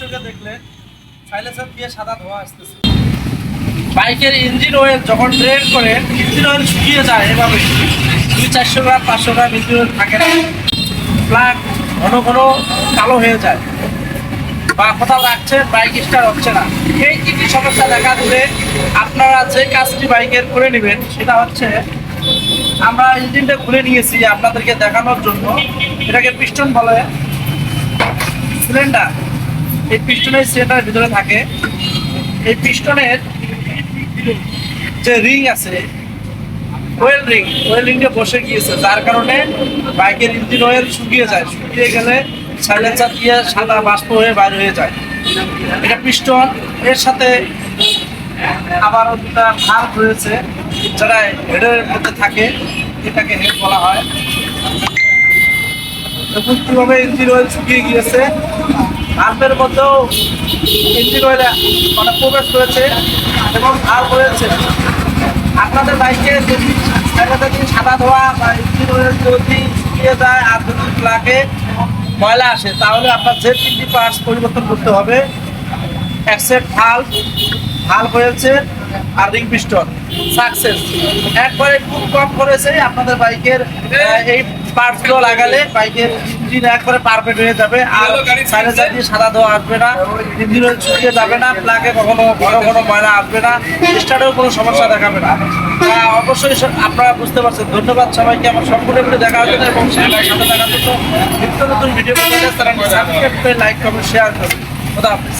চোখে দেখলে সাইলেন্সার দিয়ে সাদা ধোঁয়া আসতেছে। বাইকের ইঞ্জিন অয়েল যখন ড্রেন করে, ইঞ্জিন অয়েল শুকিয়ে যায় এভাবে দুই চারশো গ্রাম, পাঁচশো গ্রাম ইঞ্জিন অয়েল থাকে না। প্লাগ ঘন ঘন কালো হয়ে যায়। বা কোথাও রাখছেন বাইক স্টার হচ্ছে না। এই কি সমস্যা দেখা দিলে আপনারা যে কাজটি বাইকের করে নেবেন, সেটা হচ্ছে আমরা ইঞ্জিনটা খুলে নিয়েছি আপনাদেরকে দেখানোর জন্য। এটাকে পিস্টন বলে। সিলিন্ডার এই পিস্টনের সিলিন্ডারের ভিতরে থাকে। এই পিস্টনের যে রিং আছে ওয়েল রিং ওয়েল রিংটা বসে গিয়েছে। যার কারণে বাইকের ইঞ্জিন অয়েল শুকিয়ে যায়। শুকিয়ে গেলে সাইলেন্সার দিয়ে সাদা বাষ্প হয়ে বাইর হয়ে যায়। এটা পিস্টন। এর সাথে আবার দুটা ভাল্ব রয়েছে, যারা হেডের মধ্যে থাকে, এটাকে হেড বলা হয়। কীভাবে ইঞ্জিন অয়েল শুকিয়ে গিয়েছে। ভাল্বের মধ্যেও ইঞ্জিন অয়েল মানে প্রবেশ করেছে এবং ভাল্ব রয়েছে আপনাদের বাইকে যদি সাইলেন্সার দিয়ে সাদা ধোয়া বা ইঞ্জিন অয়েল যদি শুকিয়ে যায় আর যদি লাগে ময়লা আসে তাহলে আপনার যে তিনটি পার্টস পরিবর্তন করতে হবে। এক সেট ভালো ভালো হয়েছে আর রিং পিস্টন সাকসেস একবারে খুব কম করেছে আপনাদের বাইকের এই পার্টসগুলো লাগালে বাইকের ইঞ্জিন একবারে পারফেক্ট হয়ে যাবে। আর দিয়ে সাদা ধোয়া আসবে না ইঞ্জিন শুকিয়ে যাবে না প্লাগে কখনো ঘন ঘন ময়লা আসবে না স্টার্টেও কোনো সমস্যা দেখাবে না। অবশ্যই আপনারা বুঝতে পারছেন। ধন্যবাদ সবাইকে আমার সম্পূর্ণ ভিডিও দেখার জন্য এবং সাথে দেখার জন্য নিত্য নতুন ভিডিও সাবস্ক্রাইব করে লাইক কমেন্ট শেয়ার করুন। খোদা হাফেজ।